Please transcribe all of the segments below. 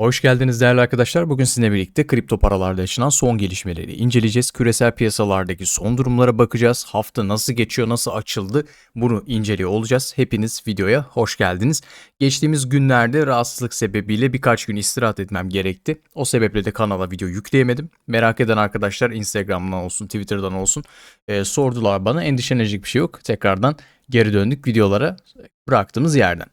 Hoş geldiniz değerli arkadaşlar. Bugün sizinle birlikte kripto paralarda yaşanan son gelişmeleri inceleyeceğiz. Küresel piyasalardaki son durumlara bakacağız. Hafta nasıl geçiyor, nasıl açıldı bunu inceliyor olacağız. Hepiniz videoya hoş geldiniz. Geçtiğimiz günlerde rahatsızlık sebebiyle birkaç gün istirahat etmem gerekti. O sebeple de kanala video yükleyemedim. Merak eden arkadaşlar Instagram'dan olsun, Twitter'dan olsun e, sordular bana. Endişelenecek bir şey yok. Tekrardan geri döndük videolara bıraktığımız yerden.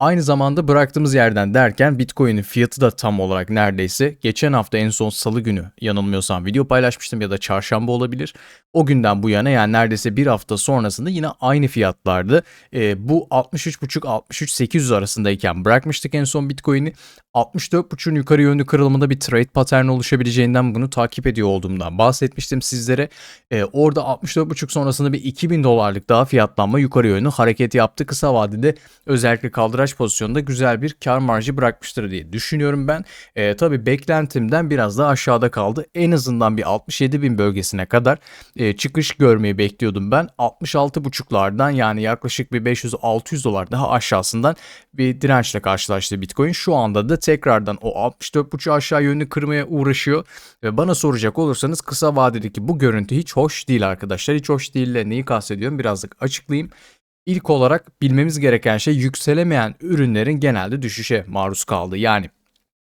Aynı zamanda bıraktığımız yerden derken Bitcoin'in fiyatı da tam olarak neredeyse geçen hafta en son salı günü yanılmıyorsam video paylaşmıştım ya da çarşamba olabilir. O günden bu yana yani neredeyse bir hafta sonrasında yine aynı fiyatlardı. E, bu 63.5-63.800 arasındayken bırakmıştık en son Bitcoin'i. 64.5'ün yukarı yönlü kırılımında bir trade pattern oluşabileceğinden bunu takip ediyor olduğumdan bahsetmiştim sizlere. E, orada 64.5 sonrasında bir 2000 dolarlık daha fiyatlanma yukarı yönlü hareket yaptı. Kısa vadede özellikle kaldıraç pozisyonunda güzel bir kar marjı bırakmıştır diye düşünüyorum ben. E, tabii beklentimden biraz daha aşağıda kaldı. En azından bir 67.000 bölgesine kadar e, çıkış görmeyi bekliyordum ben. 66.5'lardan yani yaklaşık bir 500-600 dolar daha aşağısından bir dirençle karşılaştı Bitcoin. Şu anda da tekrardan o 64.5 aşağı yönlü kırmaya uğraşıyor. Ve bana soracak olursanız kısa vadedeki bu görüntü hiç hoş değil arkadaşlar. Hiç hoş değil de neyi kastediyorum birazcık açıklayayım. İlk olarak bilmemiz gereken şey yükselemeyen ürünlerin genelde düşüşe maruz kaldı. Yani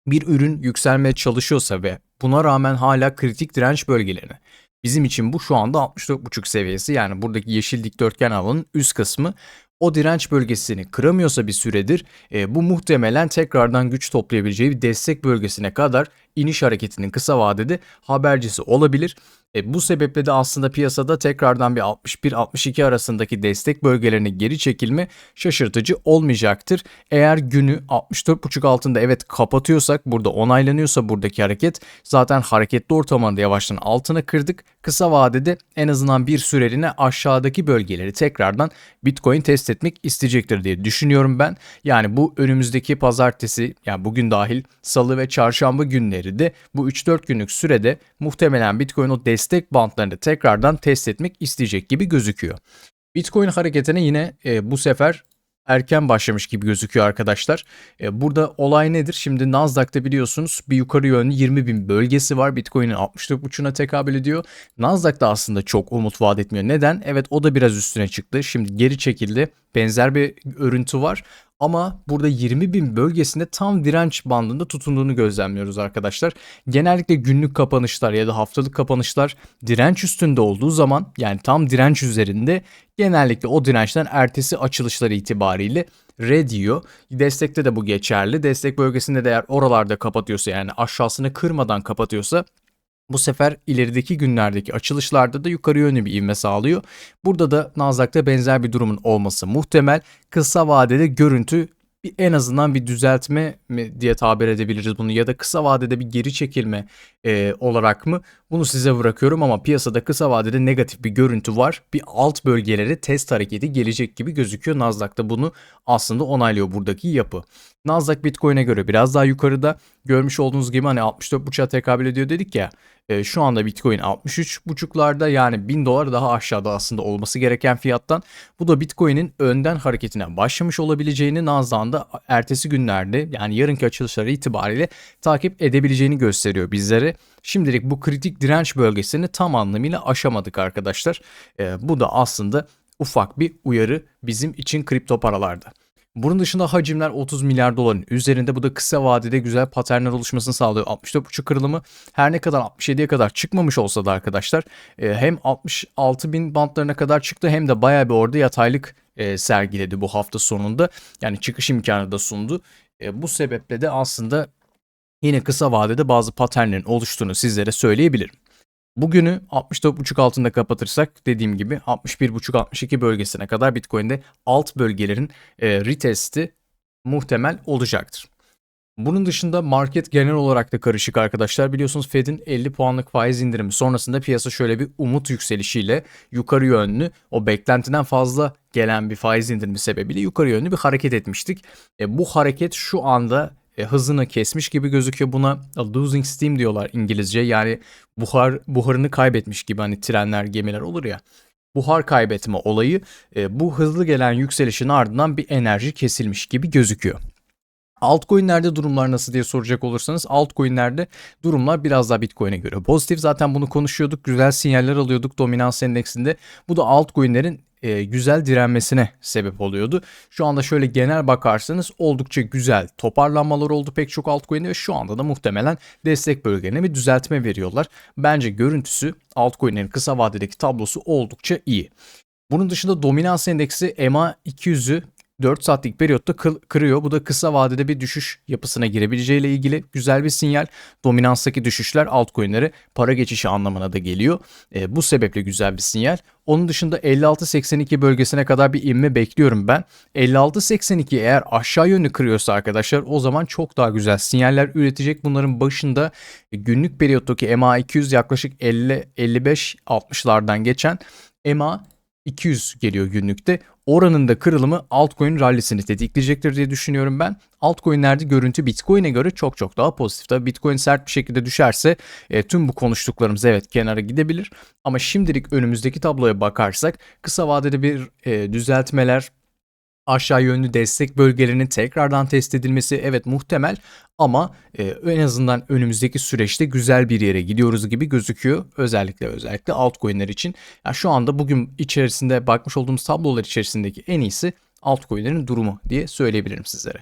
bir ürün yükselmeye çalışıyorsa ve buna rağmen hala kritik direnç bölgelerine Bizim için bu şu anda 64.5 seviyesi yani buradaki yeşil dikdörtgen alanın üst kısmı o direnç bölgesini kıramıyorsa bir süredir e, bu muhtemelen tekrardan güç toplayabileceği bir destek bölgesine kadar iniş hareketinin kısa vadede habercisi olabilir. E, bu sebeple de aslında piyasada tekrardan bir 61-62 arasındaki destek bölgelerine geri çekilme şaşırtıcı olmayacaktır. Eğer günü 64.5 altında evet kapatıyorsak burada onaylanıyorsa buradaki hareket zaten hareketli ortamında yavaştan altına kırdık. Kısa vadede en azından bir süreliğine aşağıdaki bölgeleri tekrardan Bitcoin test etmek isteyecektir diye düşünüyorum ben. Yani bu önümüzdeki pazartesi yani bugün dahil salı ve çarşamba günleri de bu 3-4 günlük sürede muhtemelen Bitcoin o destek bantlarını tekrardan test etmek isteyecek gibi gözüküyor. Bitcoin hareketine yine e, bu sefer erken başlamış gibi gözüküyor arkadaşlar. E, burada olay nedir? Şimdi Nasdaq'ta biliyorsunuz bir yukarı yönlü 20 bin bölgesi var. Bitcoin'in 64.5'una tekabül ediyor. Nasdaq'ta aslında çok umut vaat etmiyor. Neden? Evet o da biraz üstüne çıktı. Şimdi geri çekildi. Benzer bir örüntü var. Ama burada 20 bin bölgesinde tam direnç bandında tutunduğunu gözlemliyoruz arkadaşlar. Genellikle günlük kapanışlar ya da haftalık kapanışlar direnç üstünde olduğu zaman yani tam direnç üzerinde genellikle o dirençten ertesi açılışları itibariyle red diyor. Destekte de bu geçerli. Destek bölgesinde de eğer oralarda kapatıyorsa yani aşağısını kırmadan kapatıyorsa bu sefer ilerideki günlerdeki açılışlarda da yukarı yönlü bir ivme sağlıyor. Burada da Nasdaq'ta benzer bir durumun olması muhtemel. Kısa vadede görüntü bir en azından bir düzeltme mi diye tabir edebiliriz bunu ya da kısa vadede bir geri çekilme e, olarak mı bunu size bırakıyorum ama piyasada kısa vadede negatif bir görüntü var. Bir alt bölgelere test hareketi gelecek gibi gözüküyor. Nasdaq'ta bunu aslında onaylıyor buradaki yapı. Nasdaq Bitcoin'e göre biraz daha yukarıda görmüş olduğunuz gibi hani 64.5'a tekabül ediyor dedik ya. E, şu anda Bitcoin 63.5'larda yani 1000 dolar daha aşağıda aslında olması gereken fiyattan. Bu da Bitcoin'in önden hareketine başlamış olabileceğini Nasdaq'ın da ertesi günlerde yani yarınki açılışları itibariyle takip edebileceğini gösteriyor bizlere. Şimdilik bu kritik direnç bölgesini tam anlamıyla aşamadık arkadaşlar. E, bu da aslında ufak bir uyarı bizim için kripto paralarda. Bunun dışında hacimler 30 milyar doların üzerinde. Bu da kısa vadede güzel paternler oluşmasını sağlıyor. 64.5 kırılımı her ne kadar 67'ye kadar çıkmamış olsa da arkadaşlar e, hem 66 bin bantlarına kadar çıktı hem de bayağı bir orada yataylık e, sergiledi bu hafta sonunda. Yani çıkış imkanı da sundu. E, bu sebeple de aslında yine kısa vadede bazı paternlerin oluştuğunu sizlere söyleyebilirim. Bugünü 64.5 altında kapatırsak dediğim gibi 61.5-62 bölgesine kadar Bitcoin'de alt bölgelerin e, retesti muhtemel olacaktır. Bunun dışında market genel olarak da karışık arkadaşlar. Biliyorsunuz Fed'in 50 puanlık faiz indirimi sonrasında piyasa şöyle bir umut yükselişiyle yukarı yönlü o beklentiden fazla gelen bir faiz indirimi sebebiyle yukarı yönlü bir hareket etmiştik. E, bu hareket şu anda e, hızını kesmiş gibi gözüküyor. Buna losing steam diyorlar İngilizce. Yani buhar buharını kaybetmiş gibi hani trenler, gemiler olur ya. Buhar kaybetme olayı e, bu hızlı gelen yükselişin ardından bir enerji kesilmiş gibi gözüküyor. Altcoin'lerde durumlar nasıl diye soracak olursanız altcoin'lerde durumlar biraz daha Bitcoin'e göre pozitif. Zaten bunu konuşuyorduk. Güzel sinyaller alıyorduk dominans endeksinde. Bu da altcoin'lerin e, güzel direnmesine sebep oluyordu. Şu anda şöyle genel bakarsanız oldukça güzel toparlanmalar oldu pek çok altcoin'de ve şu anda da muhtemelen destek bölgelerine bir düzeltme veriyorlar. Bence görüntüsü altcoin'lerin kısa vadedeki tablosu oldukça iyi. Bunun dışında dominans endeksi EMA 200'ü 4 saatlik periyotta kırıyor. Bu da kısa vadede bir düşüş yapısına girebileceğiyle ilgili güzel bir sinyal. Dominanstaki düşüşler altcoin'lere para geçişi anlamına da geliyor. E, bu sebeple güzel bir sinyal. Onun dışında 56.82 bölgesine kadar bir inme bekliyorum ben. 56.82 eğer aşağı yönlü kırıyorsa arkadaşlar o zaman çok daha güzel sinyaller üretecek. Bunların başında günlük periyottaki EMA 200 yaklaşık 50-55-60'lardan geçen EMA 200 geliyor günlükte. Oranın da kırılımı altcoin rallisini tetikleyecektir diye düşünüyorum ben. Altcoin'lerde görüntü Bitcoin'e göre çok çok daha pozitif. Tabii Bitcoin sert bir şekilde düşerse e, tüm bu konuştuklarımız evet kenara gidebilir. Ama şimdilik önümüzdeki tabloya bakarsak kısa vadede bir e, düzeltmeler aşağı yönlü destek bölgelerinin tekrardan test edilmesi evet muhtemel ama e, en azından önümüzdeki süreçte güzel bir yere gidiyoruz gibi gözüküyor. Özellikle özellikle altcoin'ler için. Yani şu anda bugün içerisinde bakmış olduğumuz tablolar içerisindeki en iyisi altcoin'lerin durumu diye söyleyebilirim sizlere.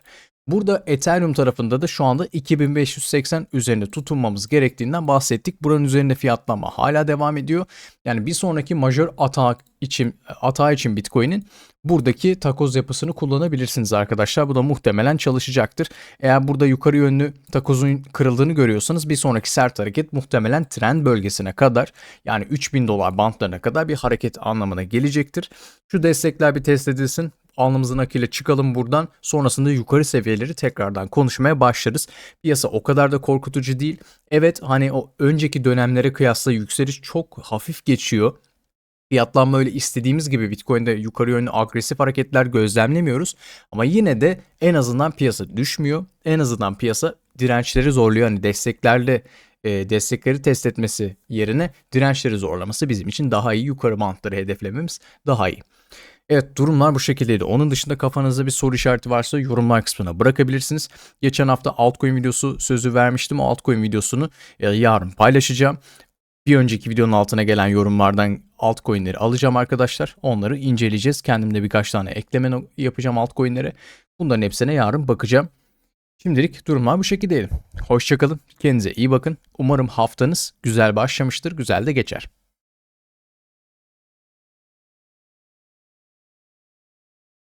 Burada Ethereum tarafında da şu anda 2580 üzerinde tutunmamız gerektiğinden bahsettik. Buranın üzerinde fiyatlanma hala devam ediyor. Yani bir sonraki majör atağı için atağı için Bitcoin'in buradaki takoz yapısını kullanabilirsiniz arkadaşlar. Bu da muhtemelen çalışacaktır. Eğer burada yukarı yönlü takozun kırıldığını görüyorsanız bir sonraki sert hareket muhtemelen trend bölgesine kadar yani 3000 dolar bantlarına kadar bir hareket anlamına gelecektir. Şu destekler bir test edilsin alnımızın akıyla çıkalım buradan. Sonrasında yukarı seviyeleri tekrardan konuşmaya başlarız. Piyasa o kadar da korkutucu değil. Evet hani o önceki dönemlere kıyasla yükseliş çok hafif geçiyor. Fiyatlanma öyle istediğimiz gibi Bitcoin'de yukarı yönlü agresif hareketler gözlemlemiyoruz. Ama yine de en azından piyasa düşmüyor. En azından piyasa dirençleri zorluyor. Hani desteklerle e, destekleri test etmesi yerine dirençleri zorlaması bizim için daha iyi. Yukarı bantları hedeflememiz daha iyi. Evet durumlar bu şekildeydi. Onun dışında kafanızda bir soru işareti varsa yorumlar kısmına bırakabilirsiniz. Geçen hafta altcoin videosu sözü vermiştim. O altcoin videosunu e, yarın paylaşacağım. Bir önceki videonun altına gelen yorumlardan altcoin'leri alacağım arkadaşlar. Onları inceleyeceğiz. Kendimde birkaç tane ekleme yapacağım altcoin'lere. Bunların hepsine yarın bakacağım. Şimdilik durumlar bu şekildeydi. Hoşçakalın. Kendinize iyi bakın. Umarım haftanız güzel başlamıştır. Güzel de geçer.